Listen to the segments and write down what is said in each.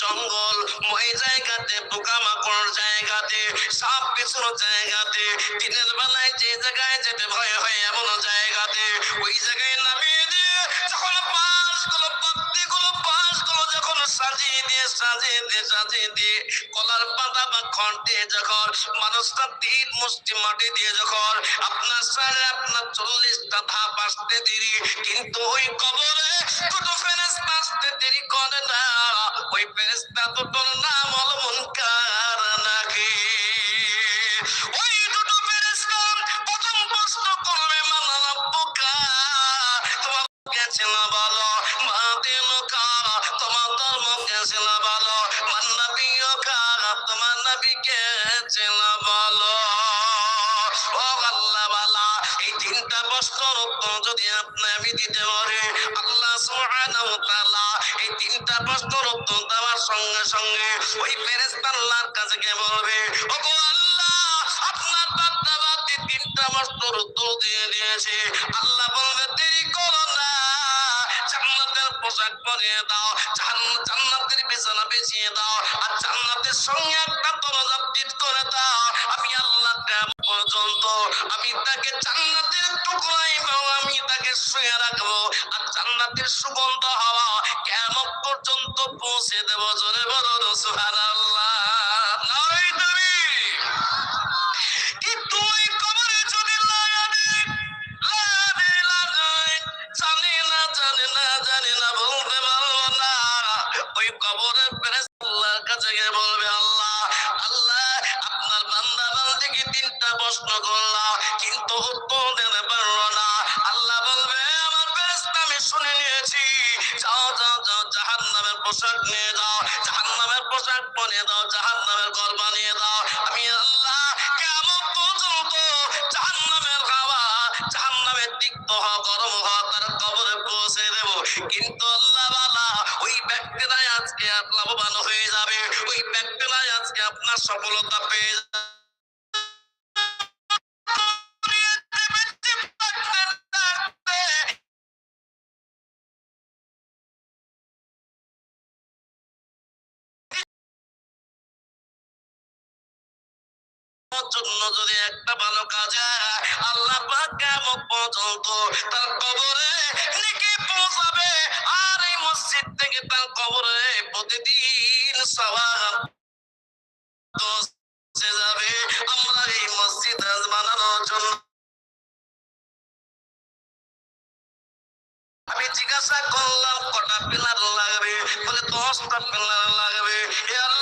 জঙ্গল ওই জায়গাতে, পোকামাকড় জায়গাতে, সাপ পিছুনো জায়গাতে, দিনের বেলায় যে জায়গায় যেতে ভয় হয় এমন জায়গাতে, ওই জায়গায় নামিয়ে দিয়ে যখন পাশগুলো পাশগুলো যখন সাজিয়ে দিয়ে সাজিয়ে দিয়ে সাজিয়ে দিয়ে, কলার পাতা বা দিয়ে যখন মানুষটা তিন মুষ্টি মাটি দিয়ে যখন, আপনার সাড়ে আপনার চল্লিশটা ধাপ আসতে দেরি, কিন্তু ওই কবরে দুটো আসতে দেরি করে না ওই ফেরেস্তা দুটোর নাম হলো মুনকার নাকি? ওই দুটো ফেরেস্তা প্রথম প্রশ্ন করবে মানা রব্বুকা তোমার গেছিল বলো মা দিনুকা তোমার ধর্ম গেছিল বলো মান নবিয়ুকা তোমার নবী গেছিল বলো ও আল্লাহ বালা, এই তিনটা উত্তর যদি আপনি আমি দিতে পারি, আল্লাহ সুবহানাহু ওয়া তাআলা তিনটা প্রশ্নের উত্তর দেওয়ার সঙ্গে সঙ্গে ওই ফেরেশতা আল্লাহর কাছে গিয়ে বলবে, ওগো আল্লাহ, আপনার বান্দা বান্দি তিনটা প্রশ্নের উত্তর দিয়ে দিয়েছে। আল্লাহ বলবে, দেরি করো না, জান্নাতের পোশাক পরিয়ে দাও জান্ন- জান্নাতের বিছানা বিছিয়ে দাও, আর জান্নাতের সঙ্গে একটা দরজা ফিট করে দাও। আমি আল্লাহ পর্যন্ত আমি তাকে জান্নাতের টুকরাই পাবো আমি তাকে শুয়ে রাখব। আর জান্নাতের সুগন্ধ হাওয়া কেমন পর্যন্ত পৌঁছে দেবো জোরে বলো সুবহানাল্লাহ। পোশাক নিয়ে যাও জাহান্নামের পোশাক বনে দাও, জাহান্নামের ঘর বানিয়ে দাও। আমি আল্লাহ কেমন পর্যন্ত জাহান্নামের হাওয়া জাহান্নামের তিক্ত হওয়া, গরম হওয়া তার কবরে পৌঁছে দেব। কিন্তু আল্লাহ বালা, ওই ব্যক্তিরাই আজকে লাভবান হয়ে যাবে। ওই ব্যক্তিরাই আজকে আপনার সফলতা পেয়ে জন্য যদি একটা ভালো কাজ আল্লাহ কিয়ামত পর্যন্ত তার কবরে নেকি পৌঁছাবে। আর এই মসজিদ থেকে তার কবরে প্রতিদিন সওয়াব যাবে। আমরা এই মসজিদ বানানোর জন্য আমি জিজ্ঞাসা করলাম, কটা পিলার লাগবে? বলে, দশটা পিলার লাগবে। হে আল্লাহ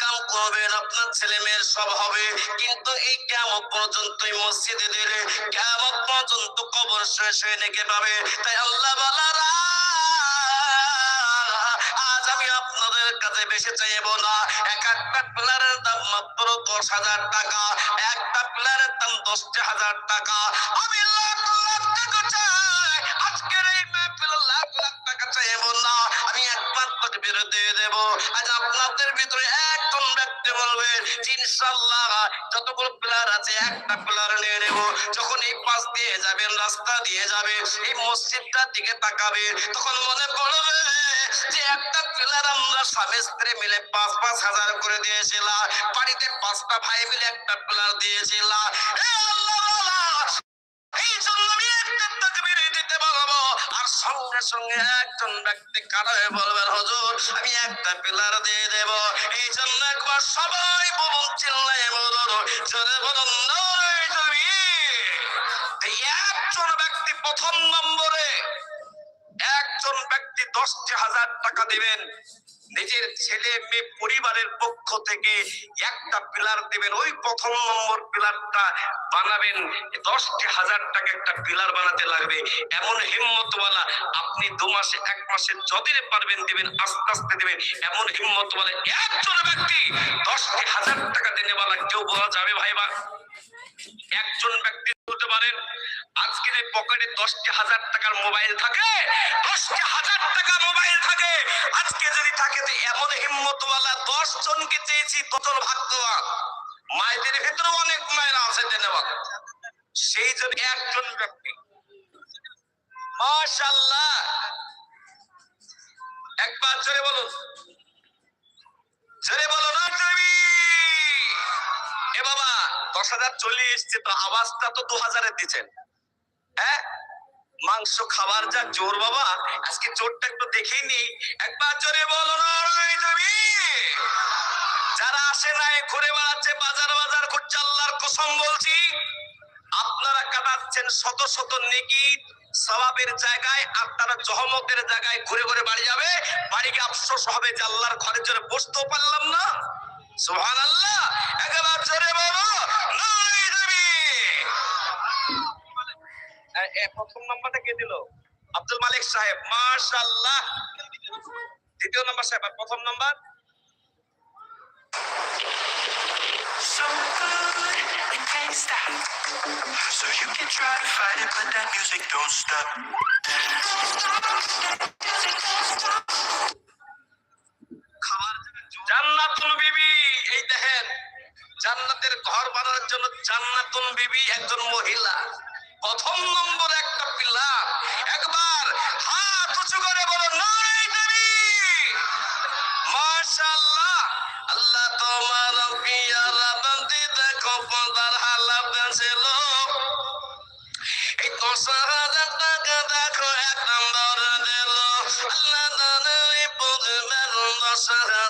ইনকাম করবেন আপনার ছেলে মেয়ের সব হবে। কিন্তু এই কেমন পর্যন্ত মসজিদে দিলে কেমন পর্যন্ত কবর শুয়ে শুয়ে ডেকে পাবে। তাই আল্লাহ বালারা আমি বেশি চাইব না। এক একটা প্লেয়ারের দাম মাত্র দশ হাজার টাকা, একটা প্লেয়ারের দাম দশটা হাজার টাকা। আমি লাখ লাখ টাকা চাই। আজকের এই লাখ লাখ টাকা চাইব না। আমি একবার করে বিরতি দেব। আজ আপনাদের ভিতরে একজন বলবে, ইনশাল্লাহ, যতগুলো প্লেয়ার আছে, একটা প্লেয়ার নিয়ে নেব। যখন এই পাশ দিয়ে যাবেন রাস্তা দিয়ে যাবে, এই মসজিদটার দিকে তাকাবে, তখন মনে পড়বে যে একটা পিলার আমরা স্বামী স্ত্রী মিলে পাঁচ পাঁচ হাজার করে দিয়েছিলাম। বাড়িতে পাঁচটা ভাই মিলে একটা পিলার দিয়েছিলাম। আল্লাহ সঙ্গে সঙ্গে একজন ব্যক্তি কারও বলবেন, হজুর, আমি একটা পিলার দিয়ে দেব। এই জন্য একবার সবাই বলুন চিল্লাই বলুন, জোরে বলুন, নয় তুমি একজন ব্যক্তি প্রথম নম্বরে, একজন ব্যক্তি দশটি হাজার টাকা দিবেন। নিজের ছেলে মেয়ে পরিবারের পক্ষ থেকে একটা পিলার দিবেন, ওই প্রথম নম্বর পিলারটা বানাবেন। দশটি হাজার টাকা একটা পিলার বানাতে লাগবে। এমন হিম্মতওয়ালা আপনি দু মাসে, এক মাসে যতদিনে পারবেন দিবেন, আস্তে আস্তে দিবেন, এমন হিম্মতওয়ালা একজন ব্যক্তি দশটি হাজার টাকা দিনেওয়ালা কেউ বলা যাবে ভাই বা একজন ব্যক্তি পারেন। আজকে যে পকেটে দশটি হাজার টাকার মোবাইল থাকে, দশটি হাজার টাকা মোবাইল থাকে। আজকে যদি থাকে এমন হিম্মতওয়ালা দশ জনকে চেয়েছি ততন ভাগ্যবান। মায়েদের ভিতরে অনেক মায়েরা আছে, ধন্যবাদ। সেই জন্য একজন ব্যক্তি। মাশাল্লাহ একবার জোরে বলুন। জোরে বলো না দশ হাজার চলে এসছে, তো আওয়াজটা তো দু হাজারের দিচ্ছেন। হ্যাঁ? মাংস খাবার যা জোর বাবা, আজকে জোরটা একটু দেখেই নেই। একবার জোরে বলো না যারা আসে নাই, ঘুরে বেড়াচ্ছে, বাজার বাজার ঘুরছে, আল্লাহর কসম বলছি, আপনারা কাটাচ্ছেন শত শত নেকি সবাবের জায়গায়, আর তারা জহমতের জায়গায় ঘুরে ঘুরে বাড়ি যাবে। বাড়ি গিয়ে আফসোস হবে যে আল্লাহর ঘরের জন্য বসতেও পারলাম না। সুহান আল্লাহ একবার জোরে বলো নাই দেবী এ- এ প্রথম নাম্বারটা কে দিল আব্দুল মালিক সাহেব মাশাআল্লাহ দ্বিতীয় নাম্বার সাহেব আর প্রথম number so good, it can't stop. So you can try to fight it, but that music don't stop. Jannatul Bibi এই দেখেন জান্নাতের ঘর বানানোর জন্য জান্নাতুল বিবি একজন মহিলা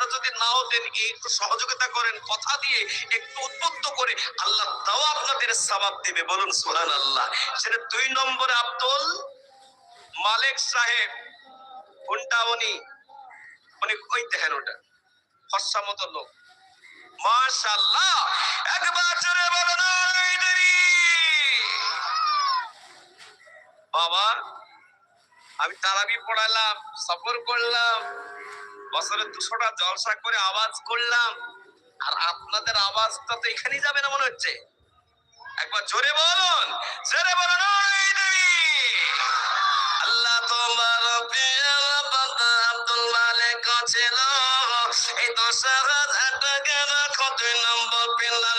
আপনারা যদি নাও দেন একটু সহযোগিতা করেন, কথা দিয়ে একটু উদ্বুদ্ধ করে, আল্লাহ তাও আপনাদের সবাব দেবে। বলুন সুহান আল্লাহ সেটা দুই নম্বরে আব্দুল মালিক সাহেব কোনটা উনি উনি ওই দেখেন ওটা। ফর্সা মতো লোক। মাশাআল্লাহ। একবার জোরে বলো বাবা, আমি তারাবি পড়ালাম, সফর করলাম। বছরে দুশোটা জলসা করে আওয়াজ করলাম। আর আপনাদের আওয়াজটা তো এখানেই যাবে না মনে হচ্ছে? একবার জোরে বলুন জোরে বলুন আল্লাহ তোমার এই দশ হাজার টাকা গেল কত নম্বর পিলার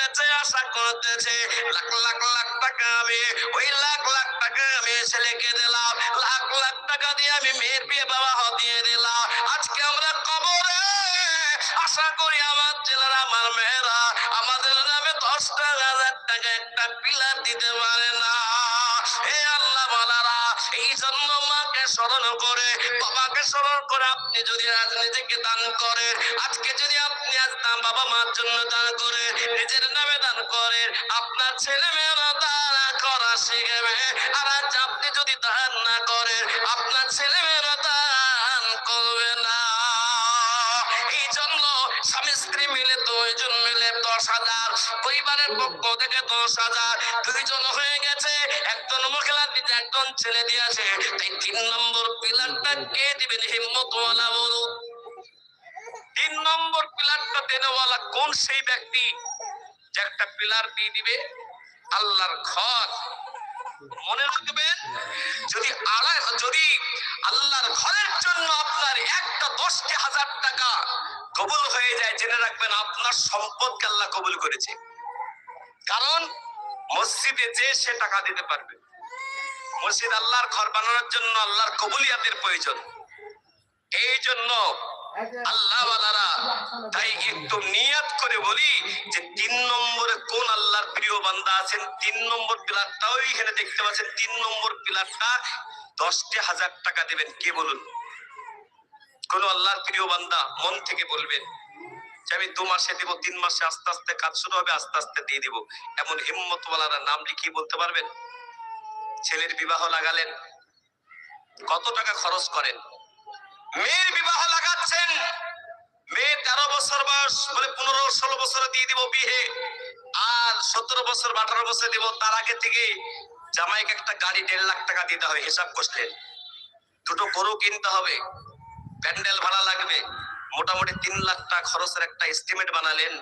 বলতেছে আশা করতেছে। লাখ লাখ লাখ টাকা আমি, ওই লাখ লাখ টাকা আমি ছেলেকে দিলাম। লাখ লাখ টাকা দিয়ে আমি মেয়ের বিয়ে বাবা দিয়ে দিলাম। আজকে আমরা কবরে, আশা করি আমার ছেলেরা আমার মেয়েরা, আমাদের নামে দশটা হাজার টাকা একটা পিলার দিতে পারে না। হে আল্লাহ বালারা এই জন্য মাকে স্মরণ করে, বাবাকে স্মরণ করে আপনি যদি আজ নিজেকে দান আজকে যদি আপনি আজ দাম বাবা মার জন্য দান করে, নিজের নামে দান করেন আপনার ছেলে মেয়েরা দাঁড়া করা আর আজ আপনি যদি দান না করেন, আপনার ছেলে মেয়েরা পরিবারের পক্ষ থেকে দশ হাজার। দুইজন হয়ে গেছে, একজন মহিলা দিতে একজন ছেলে দিয়েছে তাই তিন নম্বর পিলারটা কে দিবেন হিম্মতওয়ালা বলুন তিন নম্বর পিলারটা দেনেওয়ালা কোন সেই ব্যক্তি যে একটা পিলার দিয়ে দিবে? আল্লাহর ঘর। মনে রাখবেন, যদি আড়াই, যদি আল্লাহর ঘরের জন্য আপনার একটা দশটি হাজার টাকা কবুল হয়ে যায়, জেনে রাখবেন আপনার সম্পদকে আল্লাহ কবুল করেছে। কারণ মসজিদে যে সে টাকা দিতে পারবে। মসজিদ আল্লাহর ঘর বানানোর জন্য আল্লাহর কবুলিয়াতের প্রয়োজন। এই জন্য আল্লাহ ওয়ালারা তাই একটু নিয়াত করে বলি যে তিন নম্বরে কোন আল্লাহর প্রিয় বান্দা আছেন, তিন নম্বর পিলারটাও এখানে দেখতে পাচ্ছেন, তিন নম্বর পিলারটা দশটি হাজার টাকা দেবেন। কে বলুন? কোন আল্লাহর প্রিয় বান্দা মন থেকে বলবেন। যে আমি দু মাসে দিব, তিন মাসে আস্তে আস্তে কাজ শুরু হবে, আস্তে আস্তে দিয়ে দিব। এমন হিম্মতওয়ালারা নাম লিখিয়ে বলতে পারবেন? ছেলের বিবাহ লাগালেন। কত টাকা খরচ করেন? মেয়ের বিবাহ লাগাচ্ছেন। মেয়ে তেরো বছর বয়স, বলে পনেরো, ষোলো বছরে দিয়ে দিব বিয়ে। আর সতেরো বছর, আঠারো বছর দিব, তার আগে থেকে জামাইকে একটা গাড়ি দেড় লাখ টাকা দিতে হবে, হিসাব করলেন। দুটো গরু কিনতে হবে, প্যান্ডেল ভাড়া লাগবে। মোটামুটি তিন লাখ টাকা খরচের একটা এস্টিমেট বানালেন,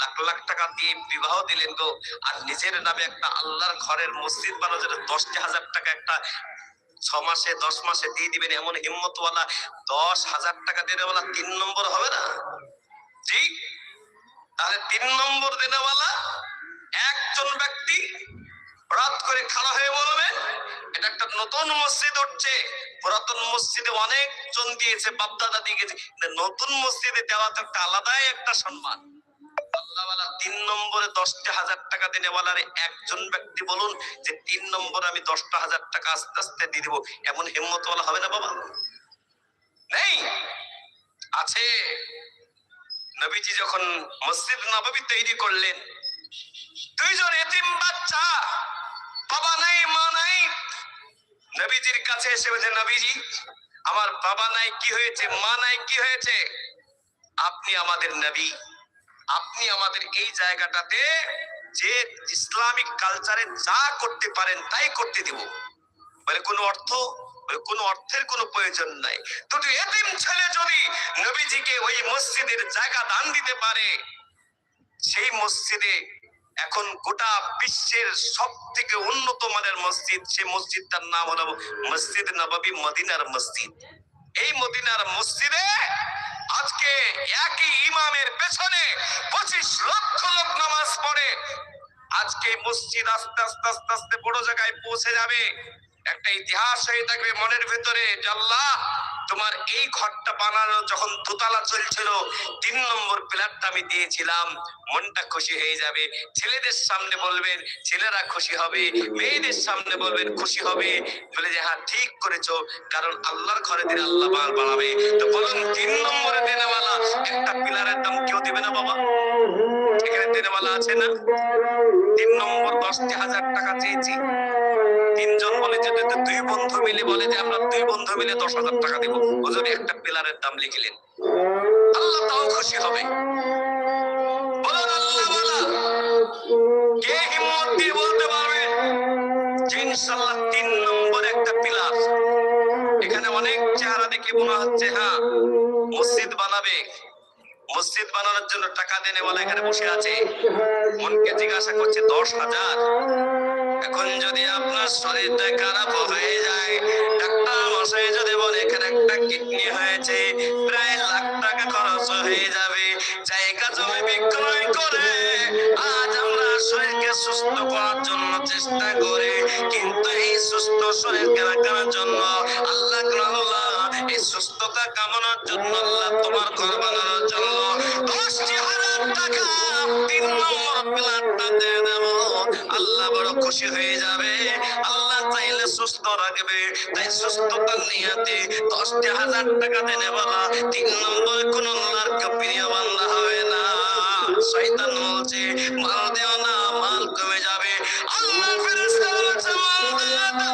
লাখ লাখ টাকা দিয়ে বিবাহ দিলেন গো আর নিজের নামে একটা আল্লাহর ঘরের মসজিদ বানানোর জন্য দশটি হাজার টাকা একটা ছ মাসে দশ মাসে দিয়ে দিবেন এমন হিম্মতওয়ালা, দশ হাজার টাকা দেনেওয়ালা তিন নম্বর হবে না? জি? তাহলে তিন নম্বর দেনেওয়ালা একজন ব্যক্তি হঠাৎ করে খাড়া হয়ে বলবে নতুন মসজিদ উঠছে। পুরাতন মসজিদে অনেক জন দিয়েছে বাপদাদা দিয়ে গেছে নতুন মসজিদে দেওয়া তো একটা আলাদাই একটা সম্মান। আল্লাহওয়ালা তিন নম্বরে দশটা হাজার টাকা একজন ব্যক্তি বলুন যে তিন আমি দশটা হাজার টাকা আস্তে আস্তে দিয়ে এমন হবে না বাবা? নেই। আছে। নবীজি যখন মসজিদ নববী তৈরি করলেন, দুইজন এতিম বাচ্চা, বাবা নাই, মা নাই নবীজির কাছে এসে বলছে, নবীজি, আমার বাবা নাই, কি হয়েছে? মা নাই, কি হয়েছে? আপনি আমাদের নবী। আপনি আমাদের এই জায়গাটাতে যে ইসলামিক কালচারে যা করতে পারেন, তাই করতে দিব। বলে, কোনো অর্থ কোনো অর্থের কোনো প্রয়োজন নাই। দুটো এতিম ছেলে যদি নবীজিকে ওই মসজিদের জায়গা দান দিতে পারে, সেই মসজিদে এখন গোটা বিশ্বের সব থেকে উন্নত মানের মসজিদ, সেই মসজিদটার নাম হলো মসজিদ নবাবী মদিনার মসজিদ। এই মদিনার মসজিদে আজকে একই ইমামের পেছনে পঁচিশ লক্ষ লোক নামাজ পড়ে। আজকে মসজিদ আস্তে আস্তে আস্তে আস্তে বড় জায়গায় পৌঁছে যাবে। একটা ইতিহাস হয়ে থাকবে মনের ভেতরে যে আল্লাহ তোমার এই ঘরটা বানানো যখন দোতলা চলছিল, তিন নম্বর পিলারটা আমি দিয়েছিলাম। মনটা খুশি হয়ে যাবে। ছেলেদের সামনে বলবেন, ছেলেরা খুশি হবে, মেয়েদের সামনে বলবেন, খুশি হবে। বলে যে হ্যাঁ ঠিক করেছ, কারণ আল্লাহর ঘরে দিন আল্লাহ বাড় বাড়াবে তো বলুন, তিন নম্বরে দেনেওয়ালা, একটা পিলারের দাম কেউ দেবে না বাবা? এখানে দেনেওয়ালা আছে না? তিন নম্বর দশটি হাজার টাকা চেয়েছি। তিনজন বলে যে দুই বন্ধু মিলে বলে যে আমরা দুই বন্ধু মিলে দশ হাজার টাকা দেবো। হুজুর, একটা পিলারের দাম লিখলেন। আল্লাহ তাও খুশি হবে। বলুন কে হিম্মত দিয়ে বলতে পারবে? যে তিন নম্বর একটা পিলার। এখানে অনেক চেহারা দেখে মনে হচ্ছে হ্যাঁ মসজিদ বানাবে। মসজিদ বানানোর জন্য টাকা দেনে বলে এখানে বসে আছে। মনকে জিজ্ঞাসা করছে, দশ হাজার? এখন যদি আপনার শরীরটা খারাপ হয়ে যায়, ডাক্তার মশাই যদি বলে, এখানে একটা কিডনি হয়েছে, প্রায় লাখ টাকা খরচ হয়ে যাবে, জায়গা জমি বিক্রয় করে আজ আমরা শরীরকে সুস্থ করার জন্য চেষ্টা করি, কিন্তু এই সুস্থ শরীরকে রাখার জন্য আল্লাহ আল্লাহ, এই সুস্থতা কামনার জন্য আল্লাহ তোমার ঘর জন্য দশটি হাজার টাকা তিন নম্বর প্ল্যানটা দিয়ে দেব। আল্লাহ বড় খুশি হয়ে যাবে। আল্লাহ চাইলে সুস্থ রাখবে। তাই সুস্থতার নিয়াতে দশটি হাজার টাকা দেনে বলা তিন নম্বর, কোন আল্লাহর প্রিয় বান্ধা হবে না। শয়তান বলছে, মাল দেও না, মাল কমে যাবে। আল্লাহ ফেরেশতা বলছে, মাল দেও না